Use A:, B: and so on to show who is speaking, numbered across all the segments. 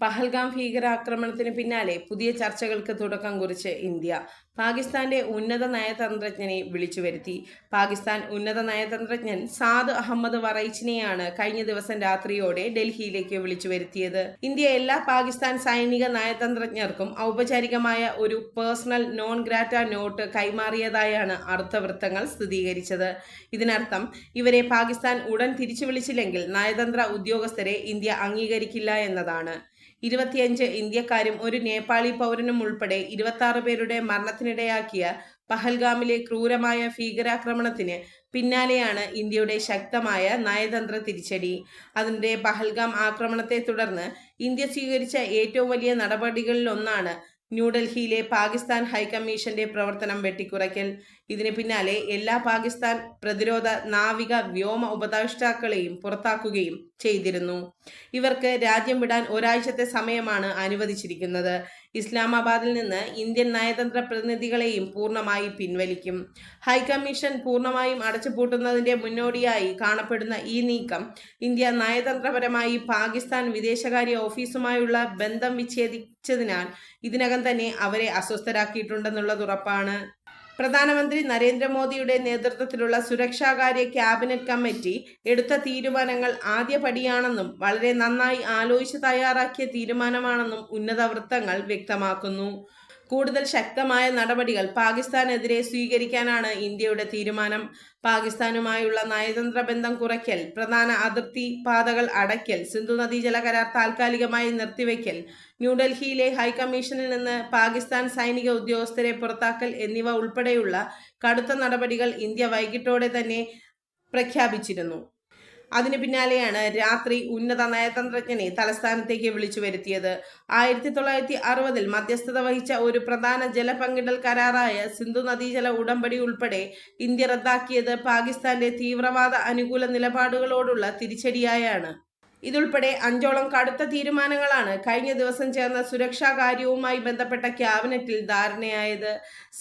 A: പഹൽഗാം ഭീകരാക്രമണത്തിന് പിന്നാലെ പുതിയ ചർച്ചകൾക്ക് തുടക്കം കുറിച്ച് ഇന്ത്യ പാകിസ്ഥാന്റെ ഉന്നത നയതന്ത്രജ്ഞനെ വിളിച്ചു വരുത്തി. പാകിസ്ഥാൻ ഉന്നത നയതന്ത്രജ്ഞൻ സാദ് അഹമ്മദ് വറൈച്ചിനെയാണ് കഴിഞ്ഞ ദിവസം രാത്രിയോടെ ഡൽഹിയിലേക്ക് വിളിച്ചു വരുത്തിയത്. ഇന്ത്യ എല്ലാ പാകിസ്ഥാൻ സൈനിക നയതന്ത്രജ്ഞർക്കും ഔപചാരികമായ ഒരു പേഴ്സണൽ നോൺ ഗ്രാറ്റ നോട്ട് കൈമാറിയതായാണ് അർത്ഥവൃത്തങ്ങൾ സ്ഥിരീകരിച്ചത്. ഇതിനർത്ഥം ഇവരെ പാകിസ്ഥാൻ ഉടൻ തിരിച്ചു വിളിച്ചില്ലെങ്കിൽ നയതന്ത്ര ഉദ്യോഗസ്ഥരെ ഇന്ത്യ അംഗീകരിക്കില്ല എന്നതാണ്. ഇരുപത്തിയഞ്ച് ഇന്ത്യക്കാരും ഒരു നേപ്പാളി പൗരനും ഉൾപ്പെടെ ഇരുപത്തി പേരുടെ മരണത്തിനിടയാക്കിയ പഹൽഗാമിലെ ക്രൂരമായ ഭീകരാക്രമണത്തിന് പിന്നാലെയാണ് ഇന്ത്യയുടെ ശക്തമായ നയതന്ത്ര തിരിച്ചടി. അതിന്റെ പഹൽഗാം ആക്രമണത്തെ തുടർന്ന് ഇന്ത്യ സ്വീകരിച്ച ഏറ്റവും വലിയ നടപടികളിലൊന്നാണ് ന്യൂഡൽഹിയിലെ പാകിസ്ഥാൻ ഹൈക്കമ്മീഷന്റെ പ്രവർത്തനം വെട്ടിക്കുറയ്ക്കൽ. ഇതിന് പിന്നാലെ എല്ലാ പാകിസ്ഥാൻ പ്രതിരോധ നാവിക വ്യോമ ഉപദേഷ്ടാക്കളെയും പുറത്താക്കുകയും ചെയ്തിരുന്നു. ഇവർക്ക് രാജ്യം വിടാൻ ഒരാഴ്ചത്തെ സമയമാണ് അനുവദിച്ചിരിക്കുന്നത്. ഇസ്ലാമാബാദിൽ നിന്ന് ഇന്ത്യൻ നയതന്ത്ര പ്രതിനിധികളെയും പൂർണമായി പിൻവലിക്കും. ഹൈക്കമ്മീഷൻ പൂർണമായും അടച്ചുപൂട്ടുന്നതിന്റെ മുന്നോടിയായി കാണപ്പെടുന്ന ഈ നീക്കം ഇന്ത്യ നയതന്ത്രപരമായി പാകിസ്ഥാൻ വിദേശകാര്യ ഓഫീസുമായുള്ള ബന്ധം വിച്ഛേദിച്ചതിനാൽ ഇതിനകം തന്നെ അവരെ അസ്വസ്ഥരാക്കിയിട്ടുണ്ടെന്നുള്ളത് ഉറപ്പാണ്. പ്രധാനമന്ത്രി നരേന്ദ്രമോദിയുടെ നേതൃത്വത്തിലുള്ള സുരക്ഷാകാര്യ ക്യാബിനറ്റ് കമ്മിറ്റി എടുത്ത തീരുമാനങ്ങൾ ആദ്യപടിയാണെന്നും വളരെ നന്നായി ആലോചിച്ച് തയ്യാറാക്കിയ തീരുമാനമാണെന്നും ഉന്നത വൃത്തങ്ങൾ വ്യക്തമാക്കുന്നു. കൂടുതൽ ശക്തമായ നടപടികൾ പാകിസ്ഥാനെതിരെ സ്വീകരിക്കാനാണ് ഇന്ത്യയുടെ തീരുമാനം. പാകിസ്ഥാനുമായുള്ള നയതന്ത്ര ബന്ധം കുറയ്ക്കൽ പ്രധാന അതിർത്തി പാതകൾ അടയ്ക്കൽ സിന്ധു നദീജല കരാർ താൽക്കാലികമായി നിർത്തിവെക്കൽ ന്യൂഡൽഹിയിലെ ഹൈക്കമ്മീഷനിൽ നിന്ന് പാകിസ്ഥാൻ സൈനിക ഉദ്യോഗസ്ഥരെ പുറത്താക്കൽ എന്നിവ ഉൾപ്പെടെയുള്ള കടുത്ത നടപടികൾ ഇന്ത്യ വൈകിട്ടോടെ തന്നെ പ്രഖ്യാപിച്ചിരുന്നു. അതിനു പിന്നാലെയാണ് രാത്രി ഉന്നത നയതന്ത്രജ്ഞനെ തലസ്ഥാനത്തേക്ക് വിളിച്ചു വരുത്തിയത്. ആയിരത്തി തൊള്ളായിരത്തി അറുപതിൽ മധ്യസ്ഥത വഹിച്ച ഒരു പ്രധാന ജലപങ്കിടൽ കരാറായ സിന്ധു നദീജല ഉടമ്പടി ഉൾപ്പെടെ ഇന്ത്യ റദ്ദാക്കിയത് പാകിസ്ഥാന്റെ തീവ്രവാദ അനുകൂല നിലപാടുകളോടുള്ള തിരിച്ചടിയായാണ്. ഇതുൾപ്പെടെ അഞ്ചോളം കടുത്ത തീരുമാനങ്ങളാണ് കഴിഞ്ഞ ദിവസം ചേർന്ന സുരക്ഷാ കാര്യവുമായി ബന്ധപ്പെട്ട ക്യാബിനറ്റിൽ ധാരണയായത്.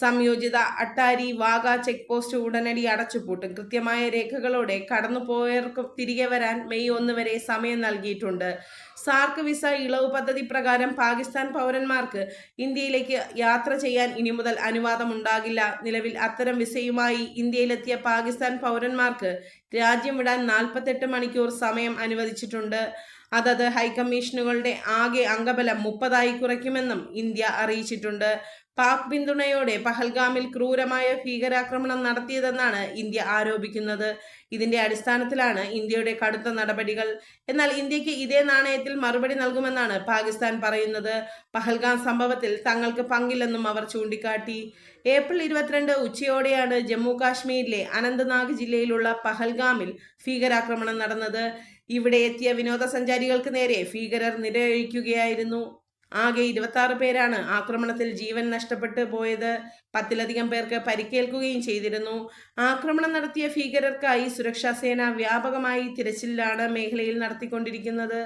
A: സംയോജിത അട്ടാരി വാഗ ചെക്ക് പോസ്റ്റ് ഉടനടി അടച്ചുപൂട്ടും. കൃത്യമായ രേഖകളോടെ കടന്നുപോയവർക്ക് തിരികെ വരാൻ മെയ് ഒന്ന് വരെ സമയം നൽകിയിട്ടുണ്ട്. സാർക്ക് വിസ ഇളവ് പദ്ധതി പ്രകാരം പാകിസ്ഥാൻ പൗരന്മാർക്ക് ഇന്ത്യയിലേക്ക് യാത്ര ചെയ്യാൻ ഇനി മുതൽ അനുവാദമുണ്ടാകില്ല. നിലവിൽ അത്തരം വിസയുമായി ഇന്ത്യയിലെത്തിയ പാകിസ്ഥാൻ പൗരന്മാർക്ക് രാജ്യം വിടാൻ നാൽപ്പത്തെട്ട് മണിക്കൂർ സമയം അനുവദിച്ചിട്ടുണ്ട്. അതത് ഹൈക്കമ്മീഷനുകളുടെ ആകെ അംഗബലം മുപ്പതായി കുറയ്ക്കുമെന്നും ഇന്ത്യ അറിയിച്ചിട്ടുണ്ട്. പാക് പിന്തുണയോടെ പഹൽഗാമിൽ ക്രൂരമായ ഭീകരാക്രമണം നടത്തിയതെന്നാണ് ഇന്ത്യ ആരോപിക്കുന്നത്. ഇതിന്റെ അടിസ്ഥാനത്തിലാണ് ഇന്ത്യയുടെ കടുത്ത നടപടികൾ. എന്നാൽ ഇന്ത്യയ്ക്ക് ഇതേ നാണയത്തിൽ മറുപടി നൽകുമെന്നാണ് പാകിസ്ഥാൻ പറയുന്നത്. പഹൽഗാം സംഭവത്തിൽ തങ്ങൾക്ക് പങ്കില്ലെന്നും അവർ ചൂണ്ടിക്കാട്ടി. ഏപ്രിൽ ഇരുപത്തിരണ്ട് ഉച്ചയോടെയാണ് ജമ്മു കാശ്മീരിലെ അനന്ത്നാഗ് ജില്ലയിലുള്ള പഹൽഗാമിൽ ഭീകരാക്രമണം നടന്നത്. ഇവിടെ എത്തിയ വിനോദസഞ്ചാരികൾക്ക് നേരെ ഭീകരർ നിരയിക്കുകയായിരുന്നു ആകെ ഇരുപത്തി പേരാണ് ആക്രമണത്തിൽ ജീവൻ നഷ്ടപ്പെട്ടു പോയത്. പത്തിലധികം പേർക്ക് പരിക്കേൽക്കുകയും ചെയ്തിരുന്നു. ആക്രമണം നടത്തിയ ഭീകരർക്കായി സുരക്ഷാസേന വ്യാപകമായി തിരച്ചിലാണ് മേഖലയിൽ നടത്തിക്കൊണ്ടിരിക്കുന്നത്.